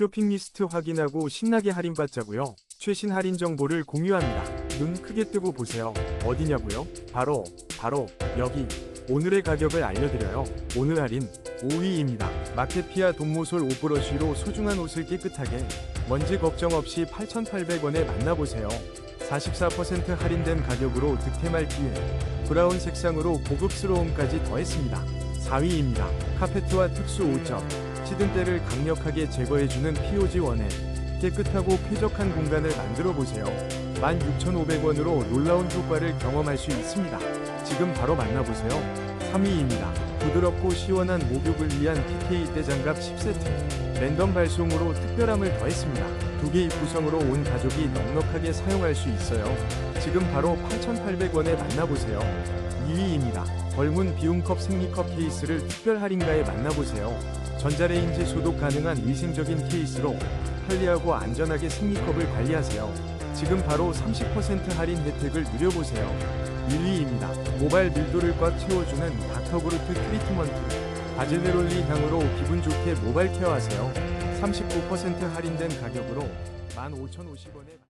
쇼핑 리스트 확인하고 신나게 할인받자고요. 최신 할인 정보를 공유합니다. 눈 크게 뜨고 보세요. 어디냐고요? 바로 바로 여기. 오늘의 가격을 알려드려요. 오늘 할인 5위입니다. 마켓피아 돈모솔 옷브러쉬로 소중한 옷을 깨끗하게 먼지 걱정 없이 8,800원에 만나보세요. 44% 할인된 가격으로 득템할 기회. 브라운 색상으로 고급스러움까지 더했습니다. 4위입니다. 카페트와 특수 5점. 시든 때를 강력하게 제거해주는 POG 원에 깨끗하고 쾌적한 공간을 만들어 보세요. 16,500원으로 놀라운 효과를 경험할 수 있습니다. 지금 바로 만나보세요. 3위입니다. 부드럽고 시원한 목욕을 위한 PK 떼장갑 10세트. 랜덤 발송으로 특별함을 더했습니다. 두 개의 구성으로 온 가족이 넉넉하게 사용할 수 있어요. 지금 바로 8,800원에 만나보세요. 2위입니다. 벌문 비움컵 생리컵 케이스를 특별 할인가에 만나보세요. 전자레인지 소독 가능한 위생적인 케이스로 편리하고 안전하게 생리컵을 관리하세요. 지금 바로 30% 할인 혜택을 누려보세요. 1위입니다. 모발 밀도를 꽉 채워주는 닥터그루트 트리트먼트. 바질네롤리 향으로 기분 좋게 모발 케어하세요. 39% 할인된 가격으로 15,050원에